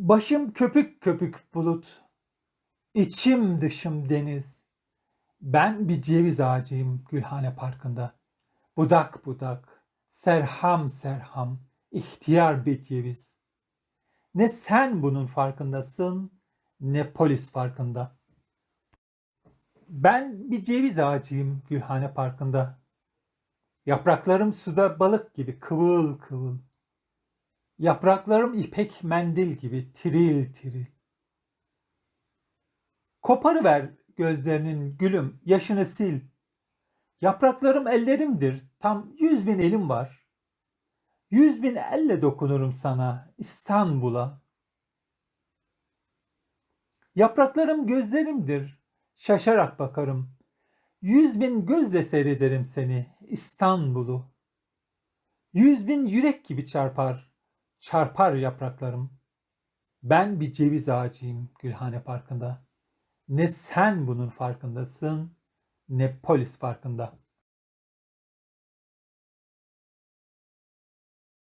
Başım köpük köpük bulut, içim dışım deniz. Ben bir ceviz ağacıyım Gülhane Parkı'nda. Budak budak, serham serham, ihtiyar bir ceviz. Ne sen bunun farkındasın, ne polis farkında. Ben bir ceviz ağacıyım Gülhane Parkı'nda. Yapraklarım suda balık gibi kıvıl kıvıl. Yapraklarım ipek mendil gibi tiril tiril. Koparıver gözlerinin gülüm, yaşını sil. Yapraklarım ellerimdir, tam yüz bin elim var. Yüz bin elle dokunurum sana, İstanbul'a. Yapraklarım gözlerimdir, şaşarak bakarım. Yüz bin gözle seyrederim seni, İstanbul'u. Yüz bin yürek gibi çarpar, çarpar yapraklarım. Ben bir ceviz ağacıyım Gülhane Parkı'nda. Ne sen bunun farkındasın, ne polis farkında.